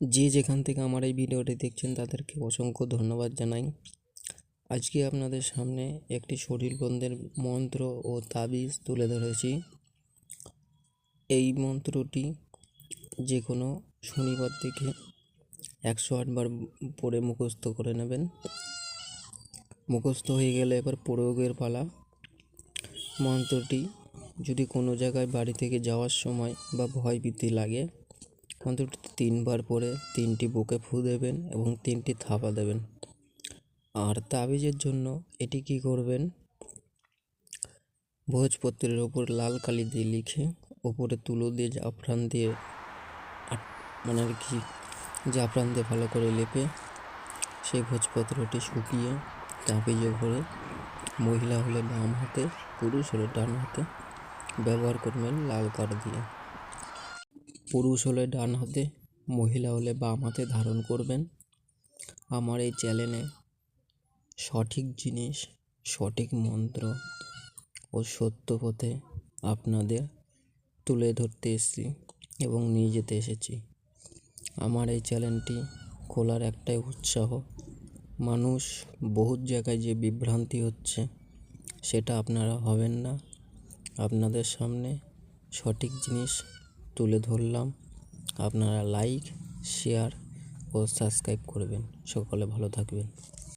যে যেখান থেকে আমার এই ভিডিওটি দেখছেন তাদেরকে অসংখ্য ধন্যবাদ জানাই। আজকে আপনাদের সামনে একটি শরীর বন্ধের মন্ত্র ও তাবিজ তুলে ধরেছি। এই মন্ত্রটি যে কোনো শনিবার থেকে একশো আটবার পরে মুখস্থ করে নেবেন। মুখস্থ হয়ে গেলে এবার প্রয়োগের পালা। মন্ত্রটি যদি কোনো জায়গায় বাড়ি থেকে যাওয়ার সময় বা ভয় ভীতি লাগে মন্ত্রটি তিনবার পরে তিনটি বুকে ফু দেবেন এবং তিনটি থাপা দেবেন। আর তাবিজের জন্য এটি কি করবেন? ভোজপত্রের ওপর লাল কালি দিয়ে লিখে ওপরে তুলো দিয়ে জাফরান দিয়ে মানে আর কি জাফরান দিয়ে ভালো করে লেপে সেই ভোজপত্রটি শুকিয়ে তাবিজে ভরে মহিলা হলে বাম হাতে, পুরুষ হলে ডান হাতে ব্যবহার করবেন লাল কাঠ দিয়ে। পুরুষ হলে ডান হাতে, মহিলা হলে বাম হাতে ধারণ করবেন। আমার এই চ্যানেলে সঠিক জিনিস, সঠিক মন্ত্র ও সত্য পথে আপনাদের তুলে ধরতে এসেছি এবং নিয়ে যেতে এসেছি। আমার এই চ্যানেলটি খোলার একটাই উৎসাহ। মানুষ বহুত জায়গায় যে বিভ্রান্তি হচ্ছে, সেটা আপনারা হবেন না। আপনাদের সামনে সঠিক জিনিস তুলে ধরলাম। আপনারা লাইক শেয়ার ও সাবস্ক্রাইব করবেন। সকলে ভালো থাকবেন।